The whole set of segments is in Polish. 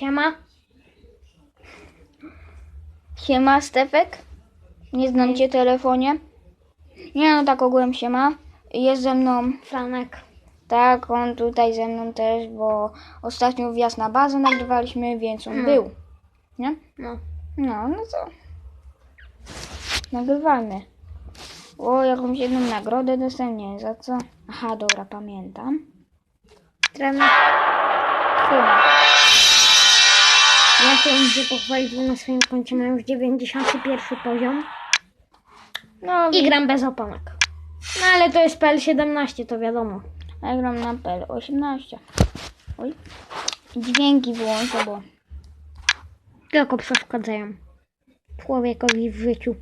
Siema. Siema, Stefek. Nie znam cię telefonie. Nie no, tak ogółem siema. Jest ze mną, Franek. tak, on tutaj ze mną też, bo ostatnio wjazd na bazę nagrywaliśmy, więc on No. był. Nie? No. No, no to nagrywamy. O, jakąś jedną nagrodę dostałem, nie wiem za co. Aha, dobra, pamiętam. Trener. Chyba. Ja chciałbym się pochwalić, że na swoim koncie mam już 91 poziom No, i gram bez oponek. No ale to jest PL17, to wiadomo. ja gram na PL 18. Oj. Dźwięki wyłączę, bo Tylko przeszkadzają człowiekowi w życiu.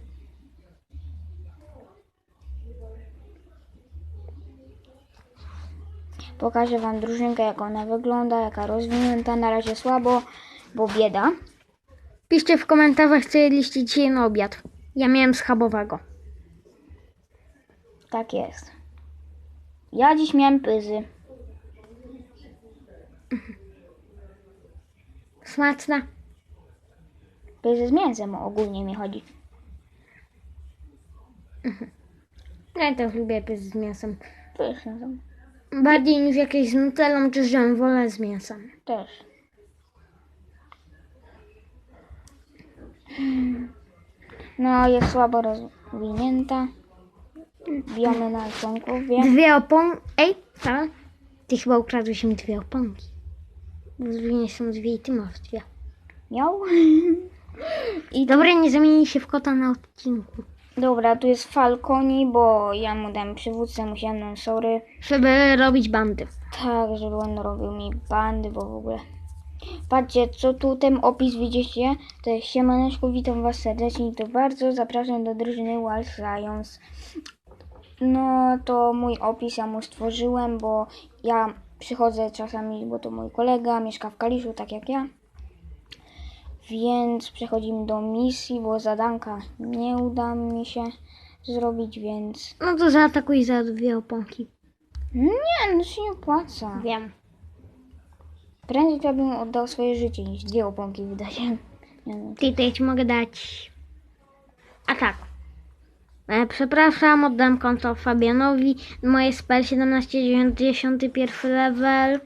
Pokażę Wam drużynkę, jak ona wygląda, jaka rozwinięta. Na razie słabo, bo bieda. Piszcie w komentarzach, co jedliście dzisiaj na obiad. Ja miałem schabowego. Tak jest. Ja dziś miałem pyzy. Smaczna. Pyzy z mięsem ogólnie mi chodzi. Ja też lubię pysz z mięsem. Pyszne są. Bardziej niż jakieś z nutellą czy z dżem, wolę z mięsem. Też. No, jest słabo rozwinięta. Bijamy na członkowie. Dwie opon... Ej, tak? Ty chyba ukradłeś mi dwie oponki. Rozwinie są dwie i ty masz dwie. Miał? I dobra, nie zamieni się w kota na odcinku. Dobra, tu jest Falconi, bo ja mu dałem przywódcę, musiałem, no sorry. Żeby robić bandy. Tak, żeby on robił mi bandy, bo w ogóle. Patrzcie, co tu ten opis widzicie? To jest siemaneczko, witam was serdecznie i to bardzo zapraszam do drużyny Wild Lions. No to mój opis ja mu stworzyłem, bo ja przychodzę czasami, bo to mój kolega, mieszka w Kaliszu, tak jak ja. Więc przechodzimy do misji, bo zadanka nie uda mi się zrobić, więc... No to zaatakuj za dwie oponki. Nie, no się nie opłaca. Wiem. Prędzej to bym oddał swoje życie niż dwie oponki wydać. Ty, to ja ci mogę dać... A tak. E, przepraszam, oddam konto Fabianowi. Moje spell 17, 91 level.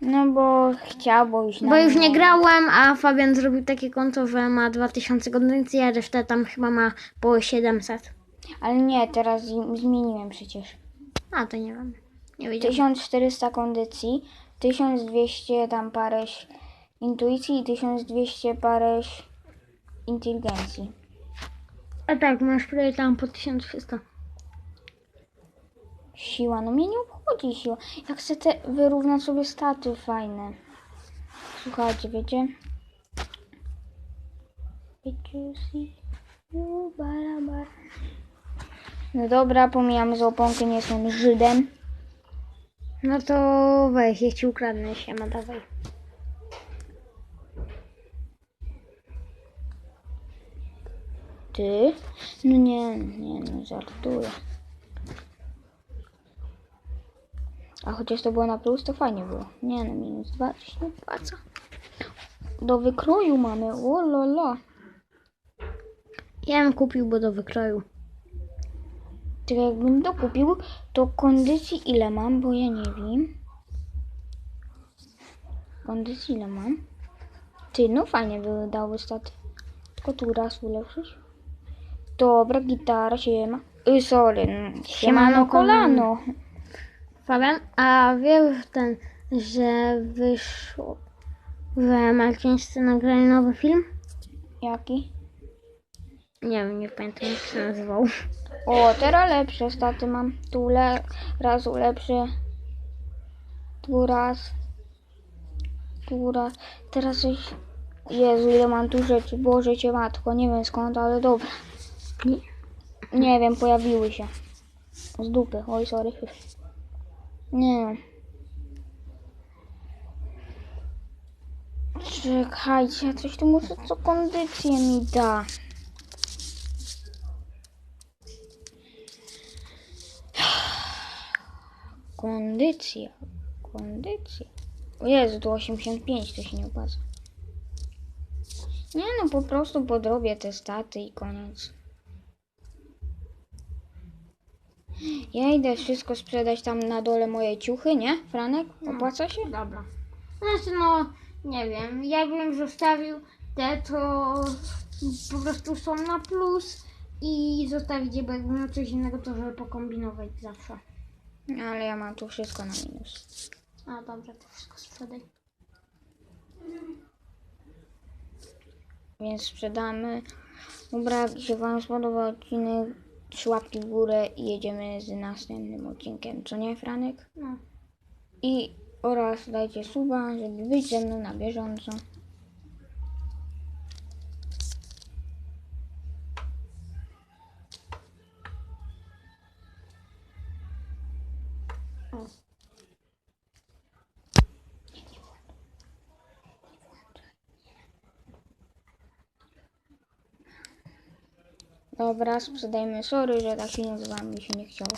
no bo chciał, bo już Bo już nie grałem, a Fabian zrobił takie konto, że ma 2000 kondycji, a resztę tam chyba ma po 700. Ale nie, teraz zmieniłem przecież. A, to nie wiem. Nie wiedziałem. 1400 kondycji, 1200 tam pareś intuicji i 1200 pareś inteligencji. A tak, masz prawie tam po 1300. Siła, no mnie nie obchodzi siła. Ja chcę te wyrównać sobie staty fajne. Słuchajcie, wiecie? Barabar? No dobra, pomijamy z oponkę, nie jestem Żydem. No to weź, ja ci ukradnę się, ma dawaj. Ty? No nie, nie, no żartuję. A chociaż to było na plus, to fajnie było. Nie no, minus dwa, się nie opłaca. Do wykroju mamy, o la la. Ja bym kupił, bo do wykroju. Tylko jakbym dokupił, to kondycji ile mam, bo ja nie wiem. Kondycji ile mam? Ty, no fajnie wydały staty. Tylko tu raz ulepszyć. Dobra, gitara, siema. Y, sorry, mm, siemano kolano. Fabian, a wiesz ten, że wyszło, że Malczyńscy nagrali nowy film? Jaki? Nie wiem, nie pamiętam jak się nazywał. O, teraz lepsze staty mam. Tu le raz ulepszę. Tu raz. Tu raz. Teraz coś... Jezu, ile mam tu rzeczy. Boże cię matko, nie wiem skąd, ale dobra. Nie. Nie wiem, pojawiły się. Z dupy. Oj, sorry. Nie. Czekajcie, coś tu muszę, co kondycję mi da. Kondycja. Kondycja. O Jezu, to 85, to się nie opłaca. Nie no, po prostu podrobię te staty i koniec. Ja idę wszystko sprzedać tam na dole moje ciuchy, nie? Franek? Opłaca się? Dobra. Znaczy no, nie wiem, ja bym zostawił te, to po prostu są na plus i zostawić je, bo jakbym miał coś innego, to żeby pokombinować zawsze. Ale ja mam tu wszystko na minus. A dobrze, to wszystko sprzedaj. Więc sprzedamy. Dobra, jak się Wam spodobał odcinek, trzy łapki w górę i jedziemy z następnym odcinkiem. Co nie, Franek? No. I oraz dajcie suba, żeby być ze mną na bieżąco. Dobra, sprzedajmy. Sorry, że tak się nazywam, mi się nie chciało.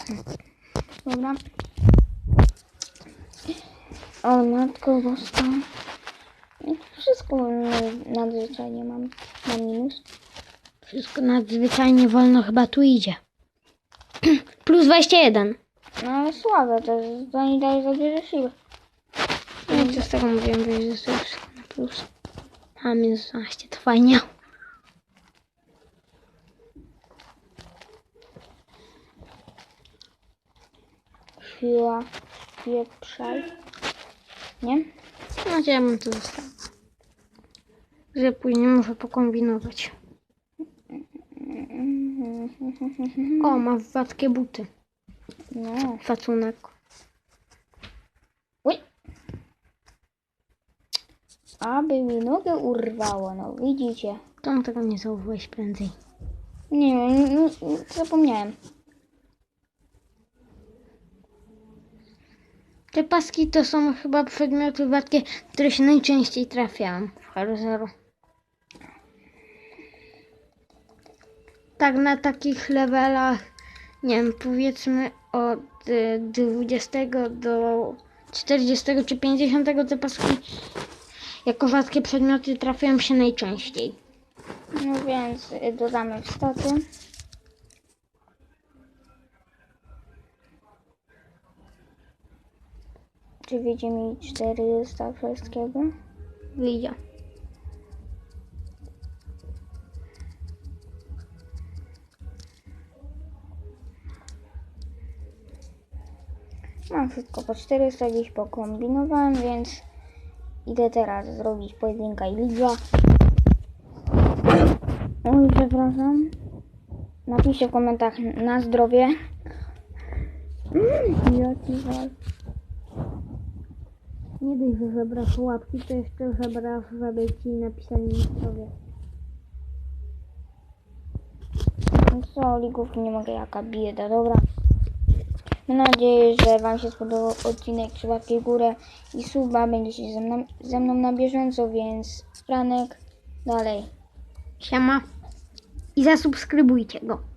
Dobra. O, matko boska. Wszystko nadzwyczajnie mam na minus. Wszystko nadzwyczajnie wolno chyba tu idzie. Plus 21. No ale słabe, to, to nie daje za dużo siły. No i co z tego mówiłem, że jest wszystko na plus. A minus 12, to fajnie. Siła, pieprzaj. Nie? No ja bym to zostawił. Że później muszę pokombinować. O, ma wadkie buty. No. Szacunek. Uj. Aby mi nogę urwało, no widzicie. Czemu tego nie zauważyłeś prędzej? Nie nie- nie- zapomniałem. Te paski to są chyba przedmioty wadkie, które się najczęściej trafiają w Halo. Tak na takich levelach, nie wiem, powiedzmy od y, 20 do 40 czy 50 te paski jako wadkie przedmioty trafiają się najczęściej. No więc y, dodamy w Czy wyjdzie mi 400 wszystkiego? Wyjdzie. Mam wszystko po 400 gdzieś pokombinowałem, więc idę teraz zrobić pojedynka i liga. Oj, przepraszam. Napiszcie w komentarzach na zdrowie. Mm, Jaki wal. Nie dość, że żebrasz łapki, to jeszcze żebrasz, żeby ci napisali na zdrowie. No Co, ligówki nie mogę, jaka bieda, dobra. Mam nadzieję, że Wam się spodobał odcinek Trzy łapki w górę i suba będziecie ze mną, ze mną na bieżąco, więc Franek dalej. Siema. I zasubskrybujcie go.